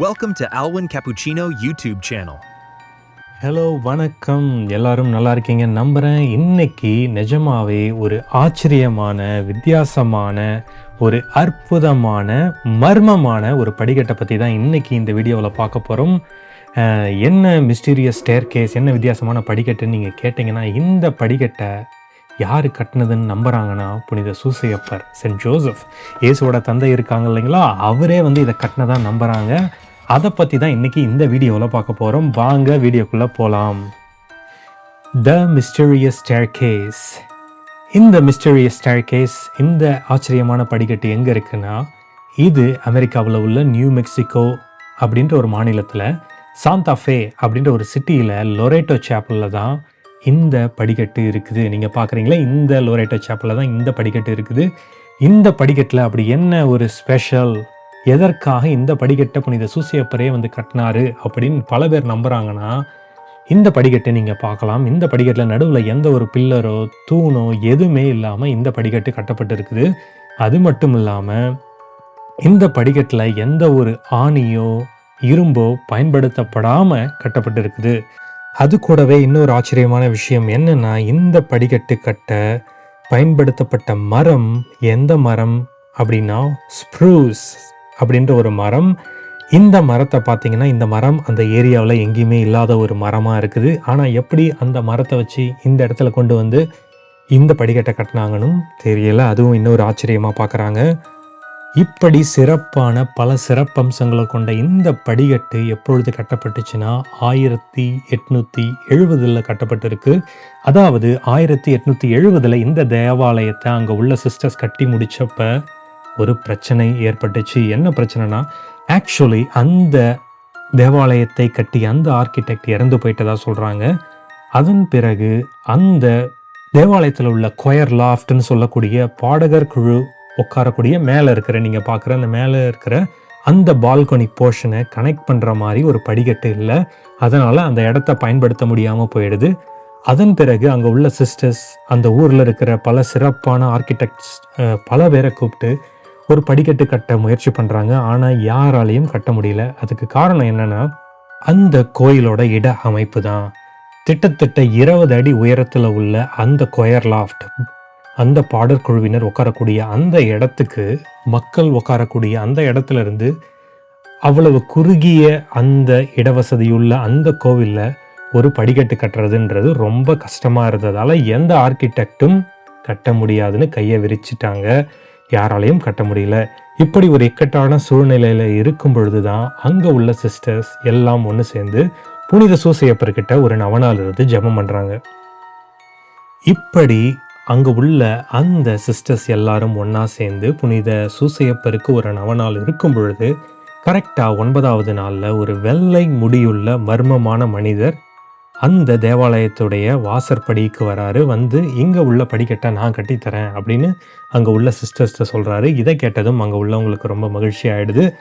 Welcome to Alwin cappuccino YouTube channel hello வணக்கம். எல்லாரும் நல்லா இருக்கீங்க நம்புகிறேன் இன்னைக்கு நிஜமாவே ஒரு ஆச்சரியமான வித்தியாசமான ஒரு அற்புதமான மர்மமான ஒரு படிக்கட்டை பற்றி தான் இன்னைக்கு இந்த வீடியோவில் பார்க்க போகிறோம் என்ன மிஸ்டீரியஸ் ஸ்டேர் கேஸ் என்ன வித்தியாசமான படிக்கட்டுன்னு நீங்கள் கேட்டிங்கன்னா இந்த படிக்கட்டை யார் கட்டினதுன்னு நம்புறாங்கன்னா புனித சூசையப்பர் சென்ட் ஜோசப். இயேசுவோட தந்தை இருக்காங்க இல்லைங்களா? அவரே வந்து இதை கட்டினதா நம்புறாங்க. அதை பற்றி தான் இன்னைக்கு இந்த வீடியோவில் பார்க்க போகிறோம் வாங்க வீடியோக்குள்ளே போகலாம் the mysterious staircase mysterious staircase ஆச்சரியமான படிக்கட்டு எங்கே இருக்குன்னா இது அமெரிக்காவில் உள்ள நியூ மெக்சிகோ அப்படின்ற ஒரு மாநிலத்தில் சாந்தாஃபே அப்படின்ற ஒரு சிட்டியில் லொரேட்டோ சேப்பலில் தான் இந்த படிக்கட்டு இருக்குது. நீங்கள் பார்க்குறீங்களா இந்த லோரேட்டோ சேப்பலில் தான் இந்த படிக்கட்டு இருக்குது. இந்த படிக்கட்டில் அப்படி என்ன ஒரு ஸ்பெஷல் எதற்காக இந்த படிக்கட்டை புனித சூசியப்பரே வந்து கட்டினாரு? அப்படின்னு பல பேர் நம்புகிறாங்கன்னா இந்த படிக்கட்டை நீங்கள் பார்க்கலாம். இந்த படிக்கட்டில் நடுவில் எந்த ஒரு பில்லரோ தூணோ எதுவுமே இல்லாமல் இந்த படிக்கட்டு கட்டப்பட்டு இருக்குது அது மட்டும் இல்லாமல் இந்த படிக்கட்டில் எந்த ஒரு ஆணியோ இரும்போ பயன்படுத்தப்படாமல் கட்டப்பட்டு இருக்குது அது கூடவே இன்னொரு ஆச்சரியமான விஷயம் என்னன்னா இந்த படிக்கட்டு கட்ட பயன்படுத்தப்பட்ட மரம் எந்த மரம் அப்படின்னா ஸ்ப்ரூஸ் அப்படின்ற ஒரு மரம். இந்த மரத்தை பார்த்தீங்கன்னா இந்த மரம் அந்த ஏரியாவில் எங்கேயுமே இல்லாத ஒரு மரமாக இருக்குது. ஆனால் எப்படி அந்த மரத்தை வச்சு இந்த இடத்துல கொண்டு வந்து இந்த படிக்கட்டை கட்டினாங்கன்னு தெரியல. அதுவும் இன்னொரு ஆச்சரியமாக பார்க்குறாங்க. இப்படி சிறப்பான பல சிறப்பம்சங்களை கொண்ட இந்த படிக்கட்டு எப்பொழுது கட்டப்பட்டுச்சுன்னா ஆயிரத்தி எட்நூற்றி எழுபதில் கட்டப்பட்டிருக்கு. அதாவது ஆயிரத்தி எட்நூற்றி எழுபதில் இந்த தேவாலயத்தை அங்கே உள்ள சிஸ்டர்ஸ் கட்டி முடித்தப்ப ஒரு பிரச்சனை ஏற்பட்டுச்சு. என்ன பிரச்சனைனா ஆக்சுவலி அந்த தேவாலயத்தை கட்டி அந்த ஆர்கிடெக்ட் இறந்து போயிட்டதா சொல்கிறாங்க அதன் பிறகு அந்த தேவாலயத்தில் உள்ள கொயர் லாஃப்ட்னு சொல்லக்கூடிய பாடகர் குழு உட்காரக்கூடிய மேலே இருக்கிற நீங்கள் பார்க்குற அந்த மேலே இருக்கிற அந்த பால்கனி போர்ஷனை கனெக்ட் பண்ணுற மாதிரி ஒரு படிக்கட்டு இல்லை. அதனால் அந்த இடத்த பயன்படுத்த முடியாமல் போயிடுது. அதன் பிறகு அங்கே உள்ள சிஸ்டர்ஸ் அந்த ஊரில் இருக்கிற பல சிறப்பான ஆர்கிடெக்ட்ஸ் பல பேரை கூப்பிட்டு ஒரு படிக்கட்டு கட்ட முயற்சி பண்ணுறாங்க ஆனால் யாராலையும் கட்ட முடியல. அதுக்கு காரணம் என்னன்னா அந்த கோயிலோட இட அமைப்பு தான். திட்டத்தட்ட இருபது அடி உயரத்தில் உள்ள அந்த கொயர் லாஃப்ட் அந்த பாடற் குழுவினர் உட்காரக்கூடிய அந்த இடத்துக்கு மக்கள் உட்காரக்கூடிய அந்த இடத்துல இருந்து அவ்வளவு குறுகிய அந்த இடவசதியுள்ள அந்த கோவிலில் ஒரு படிக்கட்டு கட்டுறதுன்றது ரொம்ப கஷ்டமாக இருந்ததால் எந்த ஆர்கிடெக்டும் கட்ட முடியாதுன்னு கையை விரிச்சிட்டாங்க. யாராலையும் கட்ட முடியல. இப்படி ஒரு இக்கட்டான சூழ்நிலையில் இருக்கும் பொழுது தான் அங்கே உள்ள சிஸ்டர்ஸ் எல்லாம் ஒன்று சேர்ந்து புனித சூசையப்பர்கிட்ட ஒரு நவநாள் இருந்து ஜெபம் பண்ணுறாங்க இப்படி அங்கே உள்ள அந்த சிஸ்டர்ஸ் எல்லாரும் ஒன்றா சேர்ந்து புனித சூசையப்பருக்கு ஒரு நவநாள் இருக்கும் பொழுது கரெக்டாக ஒன்பதாவது நாளில் ஒரு வெள்ளை முடியுள்ள மர்மமான மனிதர் அந்த தேவாலயத்துடைய வாசற்படிக்கு வராரு வந்து இங்கே உள்ள படிக்கட்டை நான் கட்டித்தரேன் அப்படின்னு அங்கே உள்ள சிஸ்டர்ஸ்ட்ட சொல்கிறாரு இதை கேட்டதும் அங்கே உள்ளவங்களுக்கு ரொம்ப மகிழ்ச்சி ஆகிடுது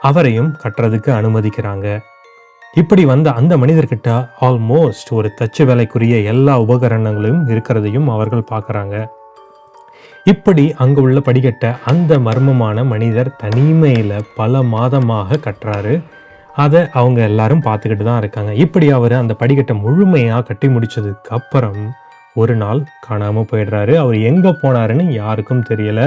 அவரையும் கட்டுறதுக்கு அனுமதிக்கிறாங்க. இப்படி வந்த அந்த மனிதர்கிட்ட ஆல்மோஸ்ட் ஒரு தச்சு வேலைக்குரிய எல்லா உபகரணங்களும் இருக்கிறதையும் அவர்கள் பார்க்குறாங்க. இப்படி அங்கே உள்ள படிக்கட்டை அந்த மர்மமான மனிதர் தனிமையில் பல மாதமாக கட்டுறாரு அதை அவங்க எல்லாரும் பார்த்துக்கிட்டு தான் இருக்காங்க. இப்படி அவர் அந்த படிக்கட்டை முழுமையாக கட்டி முடிச்சதுக்கு அப்புறம் ஒரு நாள் காணாமல் போயிடுறாரு. அவர் எங்கே போனாருன்னு யாருக்கும் தெரியலை.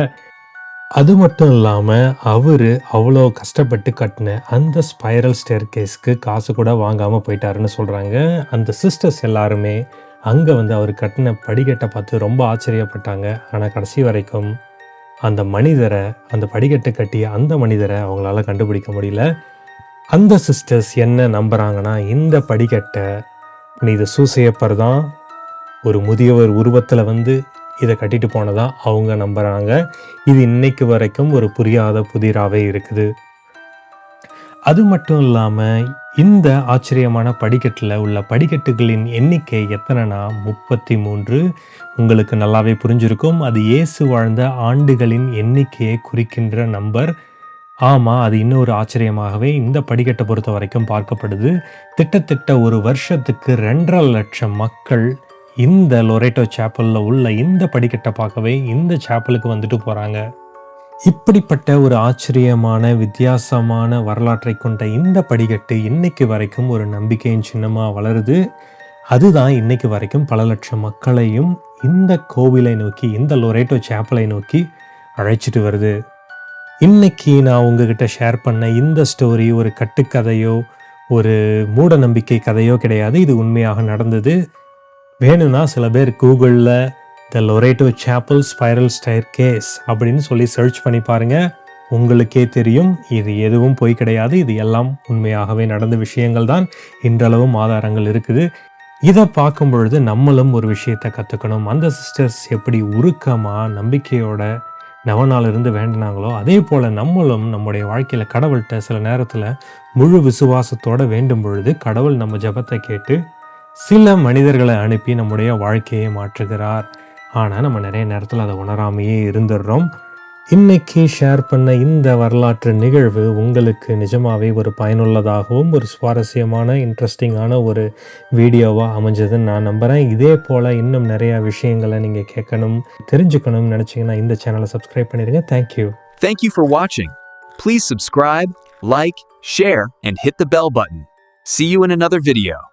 அது மட்டும் இல்லாமல் அவர் அவ்வளோ கஷ்டப்பட்டு கட்டின அந்த ஸ்பைரல் ஸ்டேர் கேஸ்க்கு காசு கூட வாங்காமல் போயிட்டாருன்னு சொல்கிறாங்க அந்த சிஸ்டர்ஸ் எல்லாருமே அங்கே வந்து அவர் கட்டின படிக்கட்டை பார்த்து ரொம்ப ஆச்சரியப்பட்டாங்க. ஆனால் கடைசி வரைக்கும் அந்த மனிதரை அந்த படிக்கட்டை கட்டிய அந்த மனிதரை அவங்களால கண்டுபிடிக்க முடியல. அந்த சிஸ்டர்ஸ் என்ன நம்புகிறாங்கன்னா இந்த படிக்கட்டை புனித சூசையப்பர் தான் ஒரு முதியவர் உருவத்தில் வந்து இதை கட்டிட்டு போனதா அவங்க நம்புகிறாங்க இது இன்னைக்கு வரைக்கும் ஒரு புரியாத புதிராகவே இருக்குது. அது மட்டும் இல்லாமல் இந்த ஆச்சரியமான படிக்கட்டில் உள்ள படிக்கட்டுகளின் எண்ணிக்கை எத்தனைனா முப்பத்தி மூன்று உங்களுக்கு நல்லாவே புரிஞ்சிருக்கும். அது இயேசு வாழ்ந்த ஆண்டுகளின் எண்ணிக்கையை குறிக்கின்ற நம்பர். ஆமாம் அது இன்னொரு ஆச்சரியமாகவே இந்த படிக்கட்டை பொறுத்த வரைக்கும் பார்க்கப்படுது. திட்டத்திட்ட ஒரு வருஷத்துக்கு ரெண்டரை லட்சம் மக்கள் இந்த லொரேட்டோ சேப்பலில் உள்ள இந்த படிக்கட்டை பார்க்கவே இந்த சேப்பலுக்கு வந்துட்டு போகிறாங்க இப்படிப்பட்ட ஒரு ஆச்சரியமான வித்தியாசமான வரலாற்றை கொண்ட இந்த படிக்கட்டு இன்னைக்கு வரைக்கும் ஒரு நம்பிக்கையின் சின்னமாக வளருது. அதுதான் இன்னைக்கு வரைக்கும் பல லட்சம் மக்களையும் இந்த கோவிலை நோக்கி இந்த லொரேட்டோ சேப்பலை நோக்கி அழைச்சிட்டு வருது. இன்னைக்கு நான் உங்ககிட்ட ஷேர் பண்ண இந்த ஸ்டோரி ஒரு கட்டுக்கதையோ ஒரு மூட நம்பிக்கை கதையோ கிடையாது. இது உண்மையாக நடந்தது. வேணும்னா சில பேர் கூகுளில் the Loreto chapel spiral staircase அப்படின்னு சொல்லி சர்ச் பண்ணி பாருங்க. உங்களுக்கே தெரியும் இது எதுவும் பொய் கிடையாது. இது எல்லாம் உண்மையாகவே நடந்த விஷயங்கள் தான். இன்றளவும் ஆதாரங்கள் இருக்குது. இதை பார்க்கும் பொழுது நம்மளும் ஒரு விஷயத்தை கற்றுக்கணும் அந்த சிஸ்டர்ஸ் எப்படி உருக்கமாக நம்பிக்கையோட நவநாள் இருந்து வேண்டினாங்களோ அதே போல் நம்மளும் நம்முடைய வாழ்க்கையில் கடவுள்கிட்ட சில நேரத்தில் முழு விசுவாசத்தோடு வேண்டும் பொழுது கடவுள் நம்ம ஜெபத்தை கேட்டு சில மனிதர்களை அனுப்பி நம்முடைய வாழ்க்கையை மாற்றுகிறார். ஆனால் நம்ம நிறைய நேரத்தில் அதை உணராமையே இருந்துடுறோம். இன்னைக்கு ஷேர் பண்ண இந்த வரலாற்று நிகழ்வு உங்களுக்கு நிஜமாவே ஒரு பயனுள்ளதாகவும் ஒரு சுவாரஸ்யமான இன்ட்ரெஸ்டிங்கான ஒரு வீடியோவாக அமைஞ்சதுன்னு நான் நம்புகிறேன் இதே போல் இன்னும் நிறையா விஷயங்களை நீங்கள் கேட்கணும் தெரிஞ்சுக்கணும்னு நினச்சிங்கன்னா இந்த சேனலை சப்ஸ்கிரைப் பண்ணிடுங்க thank you thank you for வாட்சிங் please subscribe like share and hit the bell button button. See you in another video.